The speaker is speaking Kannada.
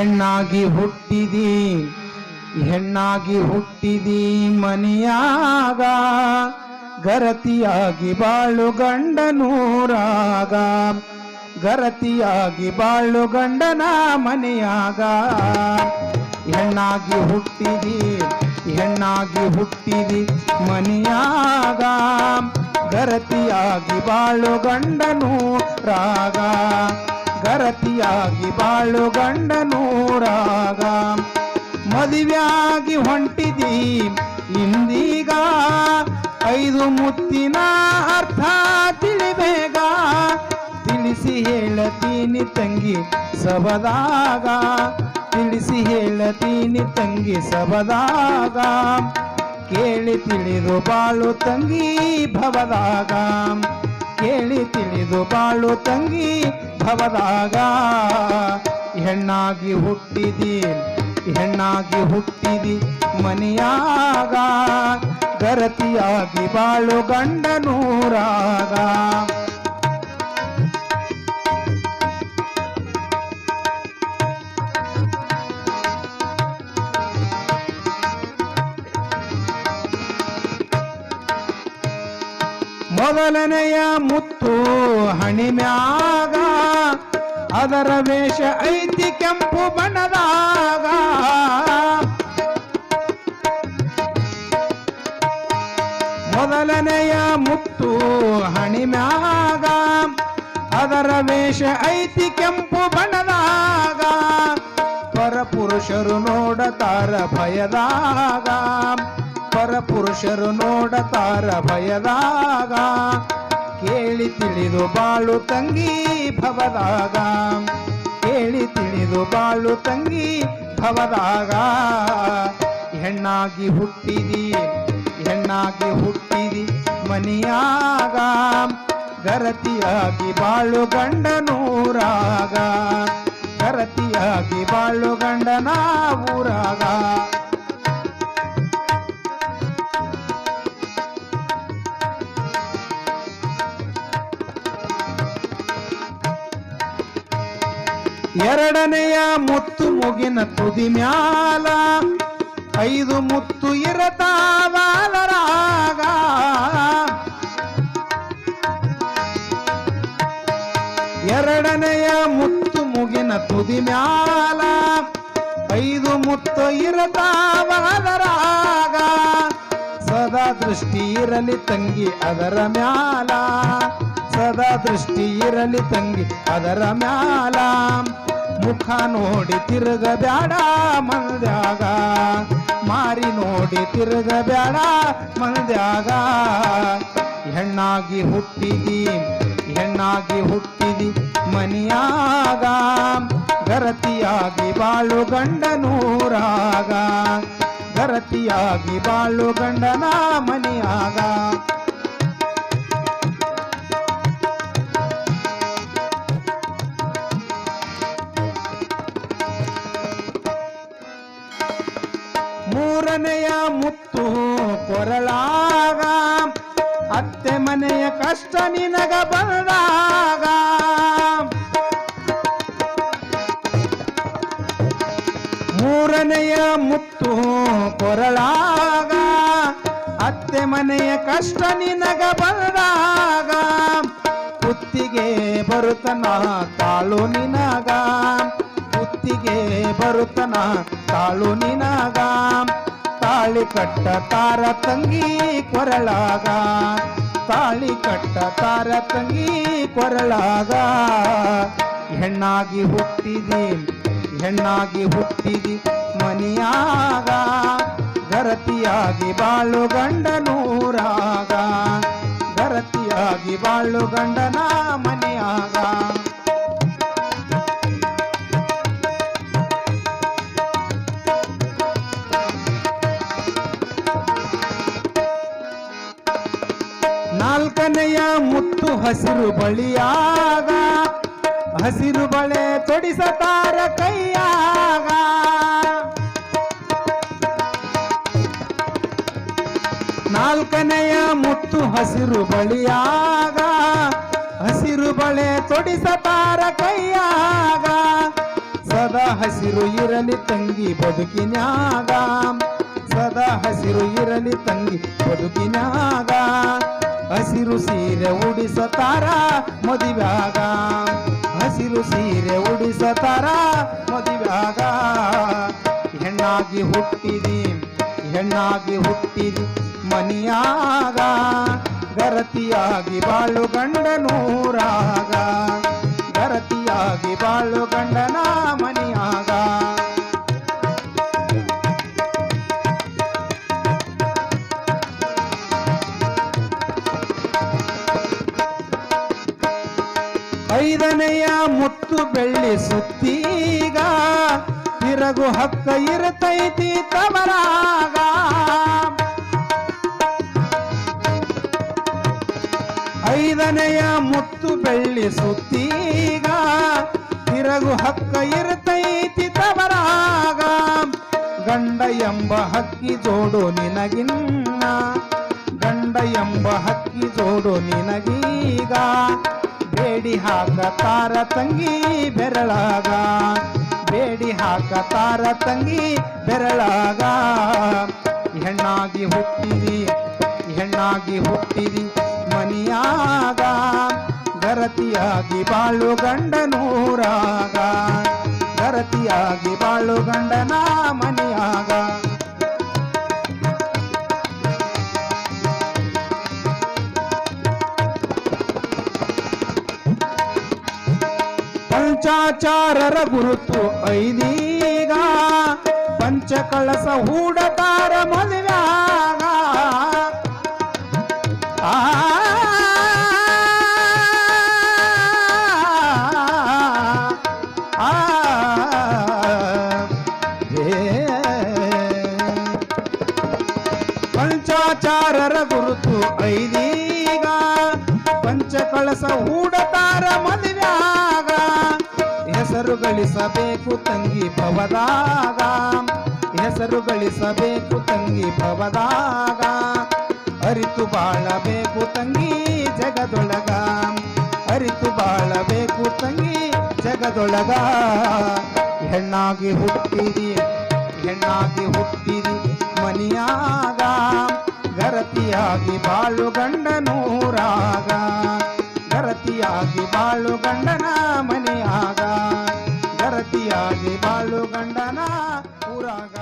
ಹೆಣ್ಣಾಗಿ ಹುಟ್ಟಿದಿ ಹೆಣ್ಣಾಗಿ ಹುಟ್ಟಿದಿ ಮನೆಯಾಗ, ಗರತಿಯಾಗಿ ಬಾಳು ಗಂಡನೂರಾಗ ಗರತಿಯಾಗಿ ಬಾಳು ಗಂಡನ ಮನೆಯಾಗ. ಹೆಣ್ಣಾಗಿ ಹುಟ್ಟಿದಿ ಹೆಣ್ಣಾಗಿ ಹುಟ್ಟಿದಿ ಮನೆಯಾಗ, ಗರತಿಯಾಗಿ ಬಾಳು ಗಂಡನು ರಾಗ ಗರತಿಯಾಗಿ ಬಾಳು ಗಂಡ ಗಂಡನೂರಾಗ ಮದುವೆಯಾಗಿ ಹೊಂಟಿದಿ ಇಂದೀಗ. ಐದು ಮುತ್ತಿನ ಅರ್ಥ ತಿಳಿಬೇಗ. ತಿಳಿಸಿ ಹೇಳತೀನಿ ತಂಗಿ ಸಬದಾಗ. ತಿಳಿಸಿ ಹೇಳತೀನಿ ತಂಗಿ ಸಬದಾಗ. ಕೇಳಿ ತಿಳಿದು ಬಾಳು ತಂಗಿ ಭವದಾಗ. ಕೇಳಿ ತಿಳಿದು ಬಾಳು ತಂಗಿ ಭವದಾಗ ಹೆಣ್ಣಾಗಿ ಹುಟ್ಟಿದಿ ಹೆಣ್ಣಾಗಿ ಹುಟ್ಟಿದಿ ಮನೆಯಾಗ. ಗರತಿಯಾಗಿ ಬಾಳು ಗಂಡನೂರಾಗ ಮೊದಲನೆಯ ಮುತ್ತು ಹಣಿಮ್ಯಾಗ, ಅದರ ವೇಷ ಐತಿ ಕೆಂಪು ಬಣ್ಣದಾಗ. ಮೊದಲನೆಯ ಮುತ್ತು ಹಣಿಮ್ಯಾಗ, ಅದರ ವೇಷ ಐತಿ ಕೆಂಪು ಬಣ್ಣದಾಗ. ಪರಪುರುಷರು ನೋಡತಾರ ಭಯದಾಗ. ಪರಪುರುಷರು ನೋಡತಾರ ಭಯದಾಗ. ಕೇಳಿ ತಿಳಿದು ಬಾಳು ತಂಗಿ ಭವದಾಗ. ಕೇಳಿ ತಿಳಿದು ಬಾಳು ತಂಗಿ ಭವದಾಗ. ಹೆಣ್ಣಾಗಿ ಹುಟ್ಟಿದಿ ಹೆಣ್ಣಾಗಿ ಹುಟ್ಟಿದಿ ಮನಿಯಾಗ. ಗರತಿಯಾಗಿ ಬಾಳು ಗಂಡನೂರಾಗ. ಗರತಿಯಾಗಿ ಬಾಳು ಗಂಡನ ಊರಾಗ. ಎರಡನೆಯ ಮುತ್ತು ಮುಗಿನ ತುದಿ ಮ್ಯಾಲ, ಐದು ಮುತ್ತು ಇರತಾವಾಲರಾಗ ಎರಡನೆಯ ಮುತ್ತು ಮುಗಿನ ತುದಿ ಮ್ಯಾಲ, ಐದು ಮುತ್ತು ಇರತಾವಾಲರಾಗ ಸದಾ ದೃಷ್ಟಿ ಇರಲಿ ತಂಗಿ ಅದರ ಮ್ಯಾಲ. ಸದಾ ದೃಷ್ಟಿ ಇರಲಿ ತಂಗಿ, ಅದರ ಮ್ಯಾಲ ಮುಖ ನೋಡಿ ತಿರುಗ ಬ್ಯಾಡ ಮಂದ್ಯಾಗ ಮಾರಿ ನೋಡಿ ತಿರುಗ ಬ್ಯಾಡ ಮಂದ್ಯಾಗ ಹೆಣ್ಣಾಗಿ ಹುಟ್ಟಿದಿ ಹೆಣ್ಣಾಗಿ ಹುಟ್ಟಿದಿ ಮನಿಯಾಗ. ಗರತಿಯಾಗಿ ಬಾಳು ಗಂಡನೂರಾಗ. ಗರತಿಯಾಗಿ ಬಾಳು ಗಂಡನ ಮನೆಯಾಗ ಕೊರಳಾಗ, ಅತ್ತೆ ಮನೆಯ ಕಷ್ಟ ನಿನಗ ಬಂದಾಗ. ಮೂರನೆಯ ಮುತ್ತು ಕೊರಳಾಗ, ಅತ್ತೆ ಮನೆಯ ಕಷ್ಟ ನಿನಗ ಬಂದಾಗ. ಕುತ್ತಿಗೆ ಬರುತ್ತನ ತಾಳು ನಿನಗ, ಕುತ್ತಿಗೆ ಬರುತ್ತನ ತಾಳು ನಿನಗ. ತಾಳಿ ಕಟ್ಟ ತಾರ ತಂಗಿ ಕೊರಳಾಗ. ತಾಳಿ ಕಟ್ಟ ತಾರ ತಂಗಿ ಕೊರಳಾಗ. ಹೆಣ್ಣಾಗಿ ಹುಟ್ಟಿದಿ ಹೆಣ್ಣಾಗಿ ಹುಟ್ಟಿದಿ ಮನಿಯಾಗ. ಗರತಿಯಾಗಿ ಬಾಳು ಗಂಡನೂರಾಗ ಗರತಿಯಾಗಿ ಬಾಳು ಗಂಡನ ಮನೆಯಾಗ. ನಾಲ್ಕನೆಯ ಮುತ್ತು ಹಸಿರು ಬಳಿಯಾಗ, ಹಸಿರು ಬಳೆ ತೊಡಿಸತಾರ ಕೈಯಾಗ. ನಾಲ್ಕನೆಯ ಮುತ್ತು ಹಸಿರು ಬಳಿಯಾಗ, ಹಸಿರು ಬಳೆ ತೊಡಿಸತಾರ ಕೈಯಾಗ. ಸದಾ ಹಸಿರು ಇರಲಿ ತಂಗಿ ಬದುಕಿನಾಗ ಸದಾ ಹಸಿರು ಇರಲಿ ತಂಗಿ ಬದುಕಿನ್ಯಾಗ. ಹಸಿರು ಸೀರೆ ಉಡಿಸತಾರ ಮದಿವಾಗ ಹಸಿರು ಸೀರೆ ಉಡಿಸತಾರ ಮದಿವಾಗ ಹೆಣ್ಣಾಗಿ ಹುಟ್ಟಿದಿ ಹೆಣ್ಣಾಗಿ ಹುಟ್ಟಿದಿ ಮನಿಯಾಗ. ಗರತಿಯಾಗಿ ಬಾಳು ಗಂಡನೂರಾಗ ಗರತಿಯಾಗಿ ಬಾಳು ಗಂಡನ ಮನಿಯಾಗ. ಐದನೆಯ ಮುತ್ತು ಬೆಳ್ಳಿ ಸುತ್ತೀಗ, ತಿರಗು ಹಕ್ಕ ಇರತೈತಿ ತವರಾಗ. ಐದನೆಯ ಮುತ್ತು ಬೆಳ್ಳಿ ಸುತ್ತೀಗ, ತಿರಗು ಹಕ್ಕ ಇರತೈತಿ ತವರಾಗ. ಗಂಡ ಎಂಬ ಹಕ್ಕಿ ಜೋಡು ನಿನಗಿನ್ನ, ಗಂಡ ಎಂಬ ಹಕ್ಕಿ ಜೋಡು ನಿನಗೀಗ. ಬೇಡಿ ಹಾಕ ತಾರ ತಂಗಿ ಬೆರಳಾಗ. ಬೇಡಿ ಹಾಕ ತಾರ ತಂಗಿ ಬೆರಳಾಗ. ಹೆಣ್ಣಾಗಿ ಹುಟ್ಟಿದಿ ಹೆಣ್ಣಾಗಿ ಹುಟ್ಟಿದಿ ಮನಿಯಾಗ. ಗರತಿಯಾಗಿ ಬಾಳು ಗಂಡನೂರಾಗ. ಗರತಿಯಾಗಿ ಬಾಳು ಗಂಡನ ಮನಿಯಾಗ. ಪಂಚಾಚಾರರ ಗುರುತು ಐದೀಗ ಪಂಚಕಳಸ ಹೂಡತಾರ ಮದುವ್ಯಾಗ ಆ ಆ, ಏ. ಪಂಚಾಚಾರರ ಗುರುತು ಐದೀಗ ಪಂಚಕಳಸ ಹೂಡತಾರ ಮದುವ್ಯಾಗ ಹೆಸರು ಗಳಿಸಬೇಕು ತಂಗಿ ಭವದಾಗ. ಹೆಸರು ಗಳಿಸಬೇಕು ತಂಗಿ ಭವದಾಗ. ಅರಿತು ಬಾಳಬೇಕು ತಂಗಿ ಜಗದೊಳಗ. ಅರಿತು ಬಾಳಬೇಕು ತಂಗಿ ಜಗದೊಳಗ. ಹೆಣ್ಣಾಗಿ ಹುಟ್ಟಿರಿ ಹೆಣ್ಣಾಗಿ ಹುಟ್ಟಿರಿ ಮನಿಯಾಗ. ಗರತಿಯಾಗಿ ಬಾಳು ಗಂಡನೂರಾಗ. ಗರತಿಯಾಗಿ ಬಾಳು ಗಂಡನ ಗರತಿಯಾಗಿ ಬಾಳು ಗಂಡನ ಊರಾಗ